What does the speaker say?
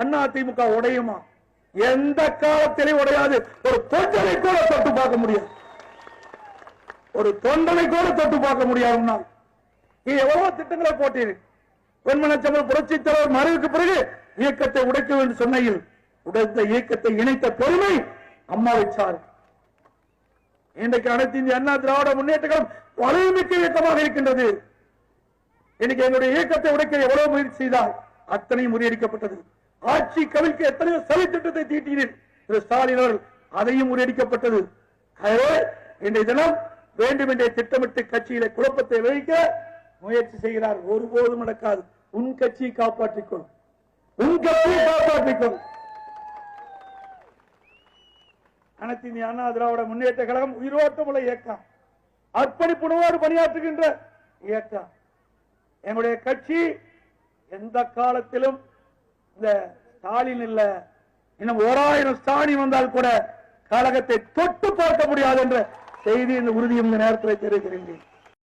அண்ணா திமுக உடையுமா? எந்த காலத்திலையும் உடையாது. ஒரு தொண்டனை கூட தொட்டு பார்க்க முடியாது. ஒரு தொண்டனை கூட தொட்டு பார்க்க முடியாதுன்னா நீ எவ்வளவு திட்டங்களை போட்டீர்கள் பொன்மனச்சம்பல் புரட்சி தலைவர் மறைவுக்கு பிறகு இயக்கத்தை உடைக்க வேண்டும் சொன்னையில் உடைத்த இயக்கத்தை இணைத்த பெருமை அம்மாவை சார். இன்றைக்கு அனைத்து இந்திய அண்ணா திராவிட முன்னேற்றங்களும் வலிமிக்க இயக்கமாக இருக்கின்றது. இன்னைக்கு என்னுடைய இயக்கத்தை உடைக்க எவ்வளவு முயற்சி செய்தால் அத்தனையும் முறியடிக்கப்பட்டது. ஆட்சி கவிழ்க்க எத்தனையோ சதி திட்டத்தை தீட்டினீர் திரு ஸ்டாலின் அவர்கள். அதையும் முறியடிக்கப்பட்டது. ஆகவே இன்றைய தினம் வேண்டுமென்றே திட்டமிட்டு கட்சியில குழப்பத்தை விளைவிக்க முயற்சி செய்கிறார். ஒருபோதும் நடக்காது. உன் கட்சியை காப்பாற்றிக்கொள். உன் கட்சியை காப்பாற்றிக் அனைத்து இந்திய அண்ணா திராவிட முன்னேற்ற கழகம் உயிரோட்டமுள்ள இயக்கம். அர்ப்பணிப்புணர்வோடு பணியாற்றுகின்ற இயக்கம். எங்களுடைய கட்சி எந்த காலத்திலும் இந்த ஸ்டாலின் இல்ல இன்னும் ஓராயிரம் ஸ்டாலின் வந்தால் கூட கழகத்தை தொட்டு பார்க்க முடியாது என்ற செய்தி இந்த உறுதி இந்த நேரத்தில் தெரிவிக்கிறேன்